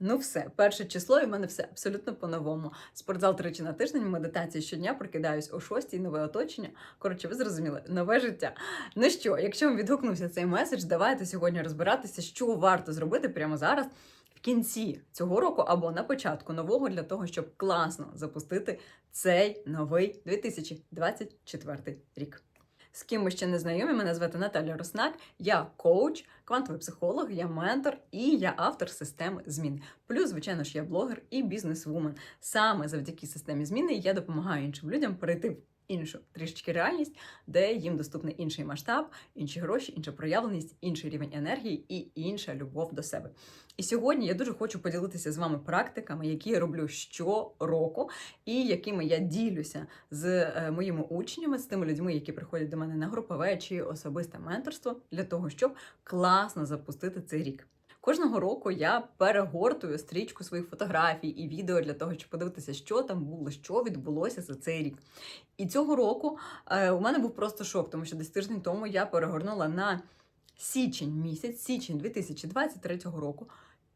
Ну, все, перше число, і в мене все абсолютно по-новому. Спортзал тричі на тиждень, медитації щодня, прокидаюсь о шостій, нове оточення. Коротше, ви зрозуміли, нове життя. Ну що, якщо вам відгукнувся цей меседж, давайте сьогодні розбиратися, що варто зробити прямо зараз. В кінці цього року або на початку нового для того, щоб класно запустити цей новий 2024 рік. З ким ми ще не знайомі, мене звати Наталя Роснак, я коуч, квантовий психолог, я ментор і я автор системи змін. Плюс, звичайно ж, я блогер і бізнес-вумен. Саме завдяки системі зміни я допомагаю іншим людям перейти в іншу трішечки реальність, де їм доступний інший масштаб, інші гроші, інша проявленість, інший рівень енергії і інша любов до себе. І сьогодні я дуже хочу поділитися з вами практиками, які я роблю щороку, і якими я ділюся з е, моїми учнями, з тими людьми, які приходять до мене на групове чи особисте менторство, для того, щоб класно запустити цей рік. Кожного року я перегортую стрічку своїх фотографій і відео для того, щоб подивитися, що там було, що відбулося за цей рік. І цього року е, у мене був просто шок, тому що десь тиждень тому я перегорнула на січень місяць, січень 2023 року.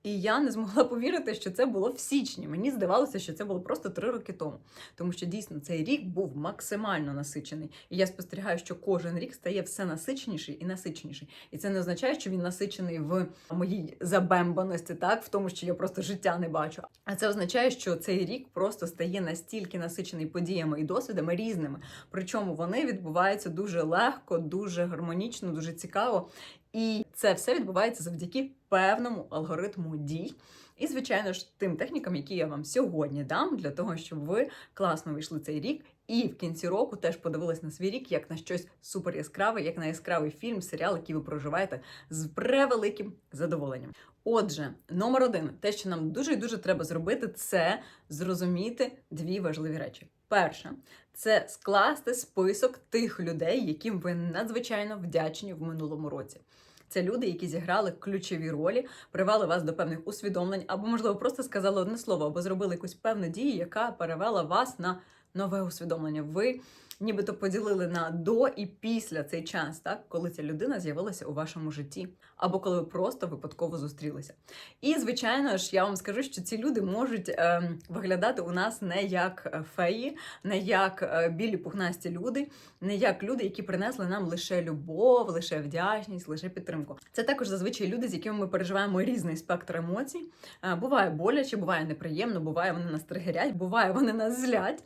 І я не змогла повірити, що це було в січні. Мені здавалося, що це було просто три роки тому, тому що дійсно цей рік був максимально насичений. І я спостерігаю, що кожен рік стає все насиченіший і насиченіший. І це не означає, що він насичений в моїй забембаності, так в тому, що я просто життя не бачу. А це означає, що цей рік просто стає настільки насичений подіями і досвідами різними. Причому вони відбуваються дуже легко, дуже гармонічно, дуже цікаво. І це все відбувається завдяки певному алгоритму дій. І, звичайно ж, тим технікам, які я вам сьогодні дам, для того, щоб ви класно вийшли цей рік, і в кінці року теж подивились на свій рік як на щось супер яскраве, як на яскравий фільм, серіал, який ви проживаєте з превеликим задоволенням. Отже, номер один, те, що нам дуже і дуже треба зробити, це зрозуміти дві важливі речі. Перше, це скласти список тих людей, яким ви надзвичайно вдячні в минулому році. Це люди, які зіграли ключові ролі, привели вас до певних усвідомлень, або, можливо, просто сказали одне слово, або зробили якусь певну дію, яка перевела вас на нове усвідомлення. Ви нібито поділили на до і після цей час, так коли ця людина з'явилася у вашому житті, або коли ви просто випадково зустрілися. І звичайно ж, я вам скажу, що ці люди можуть е, виглядати у нас не як феї, не як е, білі пухнасті люди, не як люди, які принесли нам лише любов, лише вдячність, лише підтримку. Це також зазвичай люди, з якими ми переживаємо різний спектр емоцій. Е, буває боляче, буває неприємно, буває вони нас тригерять, буває вони нас злять.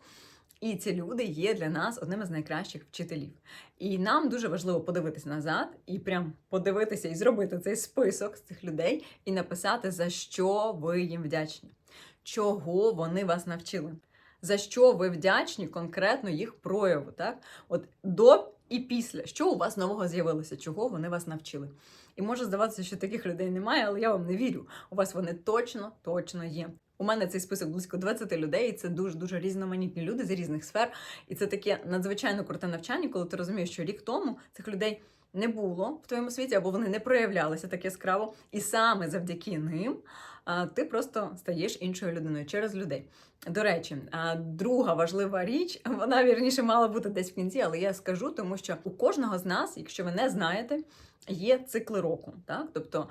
І ці люди є для нас одним із найкращих вчителів. І нам дуже важливо подивитися назад і прям подивитися і зробити цей список з цих людей і написати, за що ви їм вдячні, чого вони вас навчили, за що ви вдячні конкретно їх прояву. Так, от до і після, що у вас нового з'явилося, чого вони вас навчили. І може здаватися, що таких людей немає, але я вам не вірю. У вас вони точно, точно є. У мене цей список близько 20 людей, і це дуже дуже різноманітні люди з різних сфер. І це таке надзвичайно круте навчання, коли ти розумієш, що рік тому цих людей не було в твоєму світі, або вони не проявлялися так яскраво. І саме завдяки ним ти просто стаєш іншою людиною через людей. До речі, друга важлива річ, вона вірніше мала бути десь в кінці, але я скажу, тому що у кожного з нас, якщо ви не знаєте, є цикли року. Так? Тобто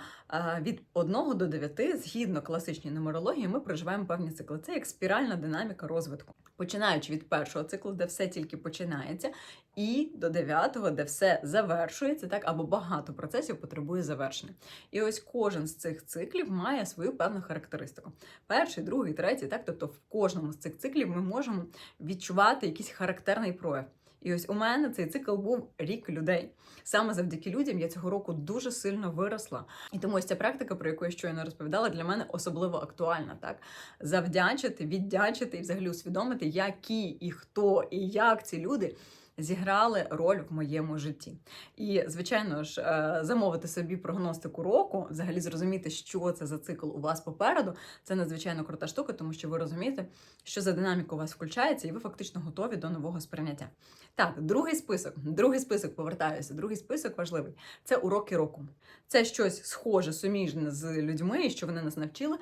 від 1 до 9, згідно класичній нумерології, ми проживаємо певні цикли. Це як спіральна динаміка розвитку. Починаючи від першого циклу, де все тільки починається, і до дев'ятого, де все завершується, так або багато процесів потребує завершення. І ось кожен з цих циклів має свою певну характеристику. Перший, другий, третій, так тобто в кожному з цих циклів ми можемо відчувати якийсь характерний прояв. І ось у мене цей цикл був рік людей. Саме завдяки людям я цього року дуже сильно виросла. І тому ось ця практика, про яку я щойно розповідала, для мене особливо актуальна. Так завдячити, віддячити і взагалі усвідомити, які і хто, і як ці люди зіграли роль в моєму житті. І, звичайно ж, е, замовити собі прогностику року, взагалі зрозуміти, що це за цикл у вас попереду, це надзвичайно крута штука, тому що ви розумієте, що за динаміка у вас включається, і ви фактично готові до нового сприйняття. Так, другий список, другий список повертаюся. Другий список важливий це уроки року. Це щось схоже, суміжне з людьми, що вони нас навчили.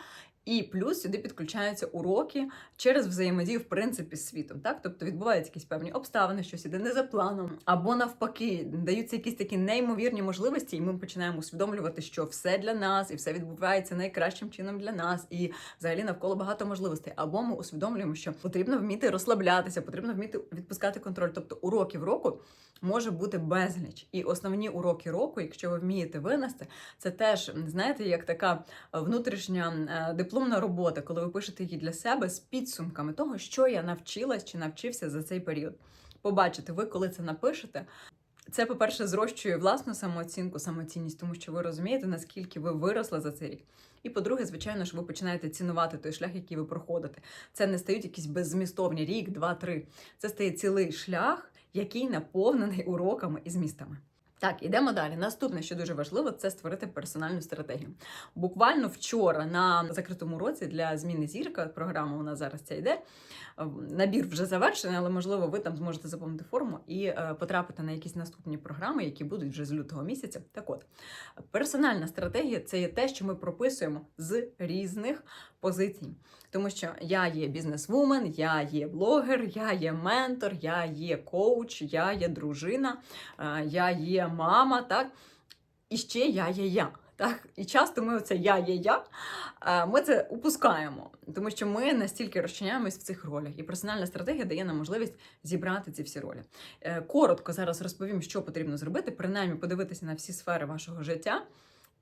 І плюс сюди підключаються уроки через взаємодію в принципі з світом. Так, тобто відбуваються якісь певні обставини, щось іде не за планом, або навпаки, даються якісь такі неймовірні можливості, і ми починаємо усвідомлювати, що все для нас і все відбувається найкращим чином для нас, і взагалі навколо багато можливостей. Або ми усвідомлюємо, що потрібно вміти розслаблятися, потрібно вміти відпускати контроль. Тобто уроків року може бути безліч. І основні уроки року, якщо ви вмієте винести, це теж знаєте, як така внутрішня е, дипломна робота, коли ви пишете її для себе з підсумками того, що я навчилась чи навчився за цей період. Побачите, ви коли це напишете. Це, по-перше, зрощує власну самооцінку, самоцінність, тому що ви розумієте, наскільки ви виросли за цей рік. І по-друге, звичайно ж, ви починаєте цінувати той шлях, який ви проходите. Це не стають якісь беззмістовні рік, два, три. Це стає цілий шлях, який наповнений уроками і змістами. Так, ідемо далі. Наступне, що дуже важливо, це створити персональну стратегію. Буквально вчора на закритому році для зміни зірка програма у нас зараз ця йде. Набір вже завершений, але можливо ви там зможете заповнити форму і е, потрапити на якісь наступні програми, які будуть вже з лютого місяця. Так от, персональна стратегія це є те, що ми прописуємо з різних позицій. Тому що я є бізнесвумен, я є блогер, я є ментор, я є коуч, я є дружина, я є мама, так? І ще я є я. Так, і часто ми оце я є я. Ми це упускаємо, тому що ми настільки розчиняємось в цих ролях, і персональна стратегія дає нам можливість зібрати ці всі ролі. Е, Коротко зараз розповім, що потрібно зробити, принаймні подивитися на всі сфери вашого життя.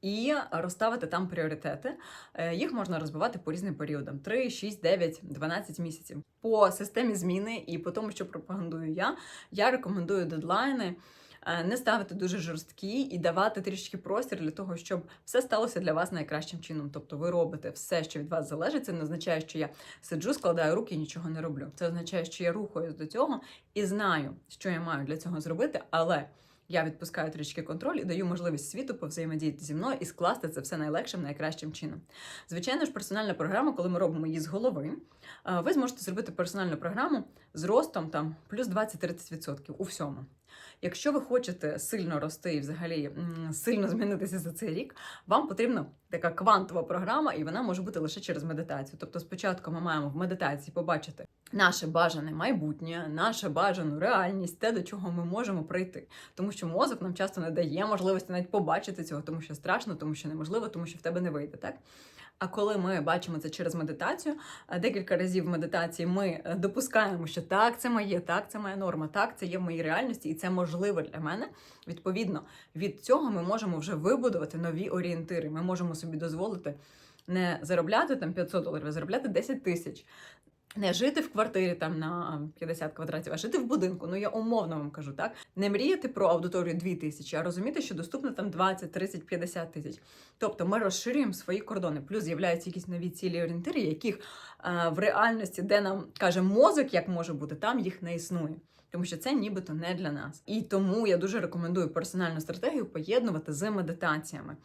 І розставити там пріоритети. Е, Їх можна розбивати по різним періодам: 3, 6, 9, 12 місяців. По системі зміни і по тому, що пропагандую я, я рекомендую дедлайни. е, Не ставити дуже жорсткі і давати трішки простір для того, щоб все сталося для вас найкращим чином. Тобто ви робите все, що від вас залежить. Це не означає, що я сиджу, складаю руки і нічого не роблю. Це означає, що я рухаюсь до цього і знаю, що я маю для цього зробити, але я відпускаю трішки контроль і даю можливість світу повзаємодіяти зі мною і скласти це все найлегшим, найкращим чином. Звичайно ж, персональна програма, коли ми робимо її з голови, е, ви зможете зробити персональну програму з ростом там плюс 20-30% у всьому. Якщо ви хочете сильно рости і взагалі сильно змінитися за цей рік, вам потрібна така квантова програма, і вона може бути лише через медитацію. Тобто, спочатку ми маємо в медитації побачити наше бажане майбутнє, нашу бажану реальність, те, до чого ми можемо прийти. Тому що мозок нам часто не дає можливості навіть побачити цього, тому що страшно, тому що неможливо, тому що в тебе не вийде, так? А коли ми бачимо це через медитацію, декілька разів в медитації ми е, допускаємо, що так, це моє, так, це моя норма, так, це є в моїй реальності, це можливо для мене. Відповідно, від цього ми можемо вже вибудувати нові орієнтири. Ми можемо собі дозволити не заробляти там 500 доларів, а заробляти 10 тисяч. Не жити в квартирі там на 50 квадратів, а жити в будинку. Ну я умовно вам кажу, так не мріяти про аудиторію 2 тисячі, а розуміти, що доступно там 20, 30, 50 тисяч. Тобто ми розширюємо свої кордони. Плюс з'являються якісь нові цілі орієнтири, яких е, в реальності, де нам каже мозок, як може бути, там їх не існує. Тому що це нібито не для нас. І тому я дуже рекомендую персональну стратегію поєднувати з медитаціями.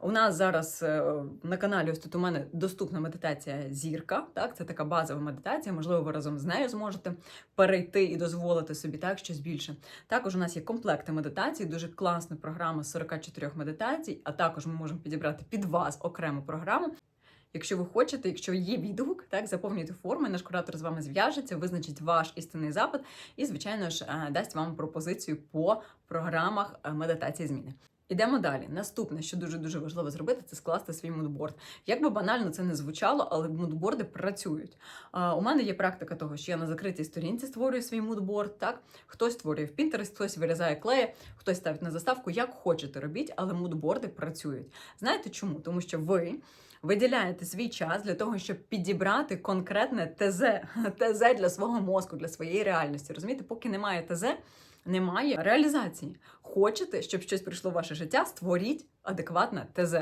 У нас зараз е, на каналі ось тут у мене доступна медитація зірка. Так, це така базова медитація. Можливо, ви разом з нею зможете перейти і дозволити собі так щось більше. Також у нас є комплекти медитацій, дуже класна програма з 44 медитацій. А також ми можемо підібрати під вас окрему програму. Якщо ви хочете, якщо є відгук, так заповнюйте форми, наш куратор з вами зв'яжеться, визначить ваш істинний запит і, звичайно ж, е, дасть вам пропозицію по програмах е, медитації зміни. Ідемо далі. Наступне, що дуже дуже важливо зробити, це скласти свій мудборд. Як би банально це не звучало, але мудборди працюють. У мене є практика того, що я на закритій сторінці створюю свій мудборд. Так, хтось створює в Pinterest, хтось вирізає клеї, хтось ставить на заставку. Як хочете робіть, але мудборди працюють. Знаєте чому? Тому що ви. Виділяєте свій час для того, щоб підібрати конкретне ТЗ, ТЗ для свого мозку, для своєї реальності. Розумієте, поки немає ТЗ, немає реалізації. Хочете, щоб щось прийшло в ваше життя, створіть адекватне ТЗ.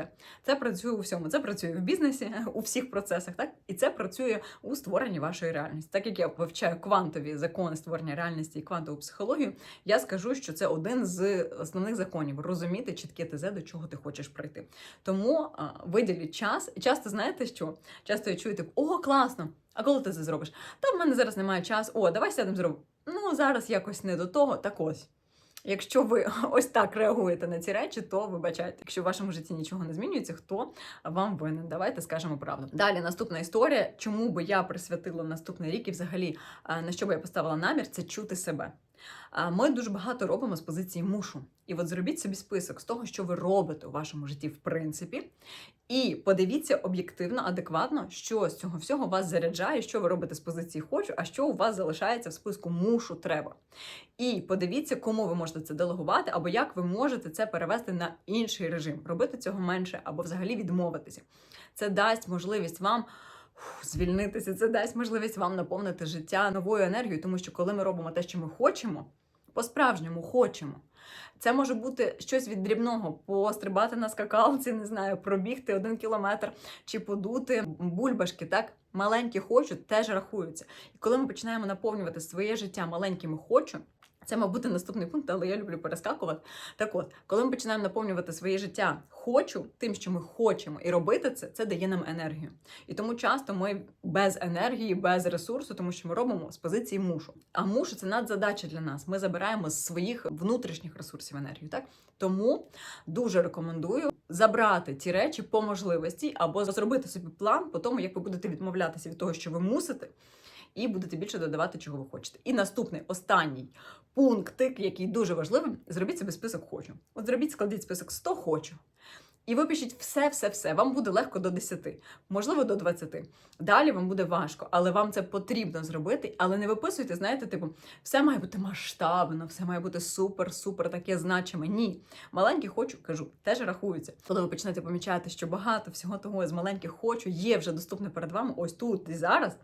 Це працює у всьому. Це працює в бізнесі, у всіх процесах, так і це працює у створенні вашої реальності. Так як я вивчаю квантові закони створення реальності і квантову психологію, я скажу, що це один з основних законів розуміти чітке ТЗ, до чого ти хочеш прийти. Тому виділіть час. І часто знаєте, що часто я чую, типу, о, класно! А коли ти це зробиш? Та в мене зараз немає часу. О, давай сядемо зробимо. Ну зараз якось не до того, так ось. Якщо ви ось так реагуєте на ці речі, то вибачайте. Якщо в вашому житті нічого не змінюється, хто вам винен? Давайте скажемо правду. Далі наступна історія, чому би я присвятила наступний рік і взагалі е, на що би я поставила намір, це чути себе. Ми дуже багато робимо з позиції мушу. І от зробіть собі список з того, що ви робите у вашому житті, в принципі, і подивіться об'єктивно, адекватно, що з цього всього вас заряджає, що ви робите з позиції хочу, а що у вас залишається в списку мушу треба. І подивіться, кому ви можете це делегувати, або як ви можете це перевести на інший режим, робити цього менше, або взагалі відмовитися. Це дасть можливість вам. Звільнитися, це дасть можливість вам наповнити життя новою енергією, тому що коли ми робимо те, що ми хочемо, по-справжньому хочемо. Це може бути щось від дрібного: пострибати на скакалці, не знаю, пробігти один кілометр чи подути бульбашки. Так маленькі хочу теж рахуються. І коли ми починаємо наповнювати своє життя маленькими хочу. Це, мабуть, наступний пункт, але я люблю перескакувати. Так от, коли ми починаємо наповнювати своє життя хочу, тим, що ми хочемо, і робити це, це дає нам енергію. І тому часто ми без енергії, без ресурсу, тому що ми робимо з позиції мушу. А мушу це надзадача для нас. Ми забираємо з своїх внутрішніх ресурсів енергію. Так тому дуже рекомендую забрати ті речі по можливості або зробити собі план по тому, як ви будете відмовлятися від того, що ви мусите. І будете більше додавати, чого ви хочете. І наступний останній пунктик, який дуже важливий, зробіть собі список хочу. От зробіть, складіть список 100 хочу. І випишіть все, все, все. Вам буде легко до 10, можливо, до 20. Далі вам буде важко, але вам це потрібно зробити. Але не виписуйте, знаєте, типу, все має бути масштабно, все має бути супер, супер, таке значиме. Ні. Маленькі хочу, кажу, теж рахуються. Коли ви почнете помічати, що багато всього того з маленьких хочу є вже доступне перед вами, ось тут і зараз.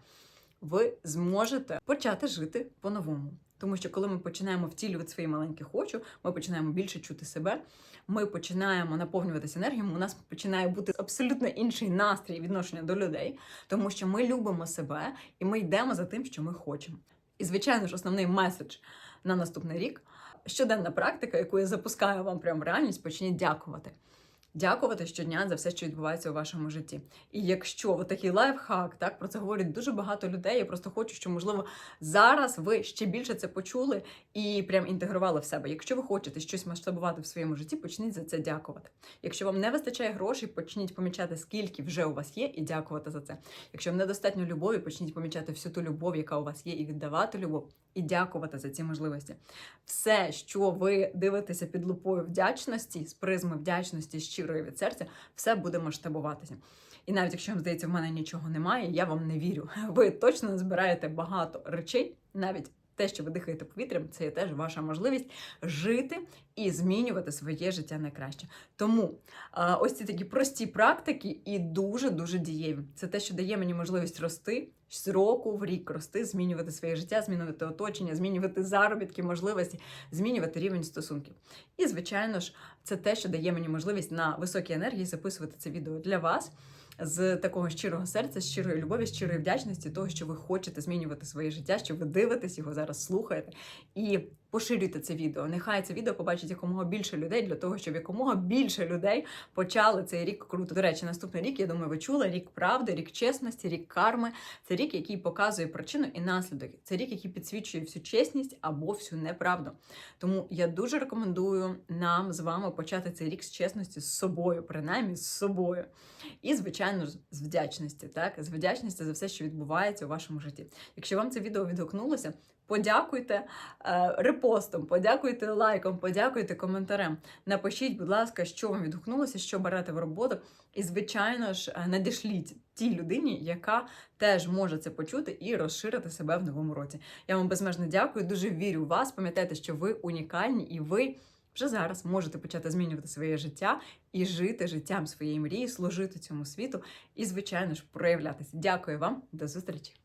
Ви зможете почати жити по-новому. Тому що коли ми починаємо втілювати свої маленькі хочу, ми починаємо більше чути себе, ми починаємо наповнюватися енергією, у нас починає бути абсолютно інший настрій відношення до людей, тому що ми любимо себе і ми йдемо за тим, що ми хочемо. І, звичайно ж, основний меседж на наступний рік щоденна практика, яку я запускаю вам прямо в реальність, почніть дякувати. Дякувати щодня за все, що відбувається у вашому житті. І якщо ви такий лайфхак, так про це говорять дуже багато людей. Я просто хочу, щоб можливо зараз ви ще більше це почули і прям інтегрували в себе. Якщо ви хочете щось масштабувати в своєму житті, почніть за це дякувати. Якщо вам не вистачає грошей, почніть помічати, скільки вже у вас є, і дякувати за це. Якщо вам недостатньо любові, почніть помічати всю ту любов, яка у вас є, і віддавати любов, і дякувати за ці можливості. Все, що ви дивитеся під лупою вдячності, з призми вдячності щирої від серця, все буде масштабуватися. І навіть якщо вам здається, в мене нічого немає, я вам не вірю. Ви точно збираєте багато речей, навіть. Те, що ви дихаєте повітрям, це є теж ваша можливість жити і змінювати своє життя на краще. Тому ось ці такі прості практики і дуже дуже дієві. Це те, що дає мені можливість рости з року в рік, рости, змінювати своє життя, змінювати оточення, змінювати заробітки, можливості, змінювати рівень стосунків. І, звичайно ж, це те, що дає мені можливість на високій енергії записувати це відео для вас з такого щирого серця, щирої любові, щирої вдячності, того, що ви хочете змінювати своє життя, що ви дивитесь його зараз, слухаєте. І поширюйте це відео. Нехай це відео побачить якомога більше людей для того, щоб якомога більше людей почали цей рік круто. До речі, наступний рік, я думаю, ви чули рік правди, рік чесності, рік карми. Це рік, який показує причину і наслідок. Це рік, який підсвічує всю чесність або всю неправду. Тому я дуже рекомендую нам з вами почати цей рік з чесності з собою, принаймні з собою. І, звичайно з вдячності, так? З вдячності за все, що відбувається у вашому житті. Якщо вам це відео відгукнулося, подякуйте е, репостом, подякуйте лайком, подякуйте коментарем. Напишіть, будь ласка, що вам відгукнулося, що берете в роботу. І, звичайно ж, е, надішліть тій людині, яка теж може це почути і розширити себе в новому році. Я вам безмежно дякую, дуже вірю в вас. Пам'ятайте, що ви унікальні і ви. Вже зараз можете почати змінювати своє життя і жити життям своєї мрії, служити цьому світу і, звичайно ж, проявлятися. Дякую вам, до зустрічі!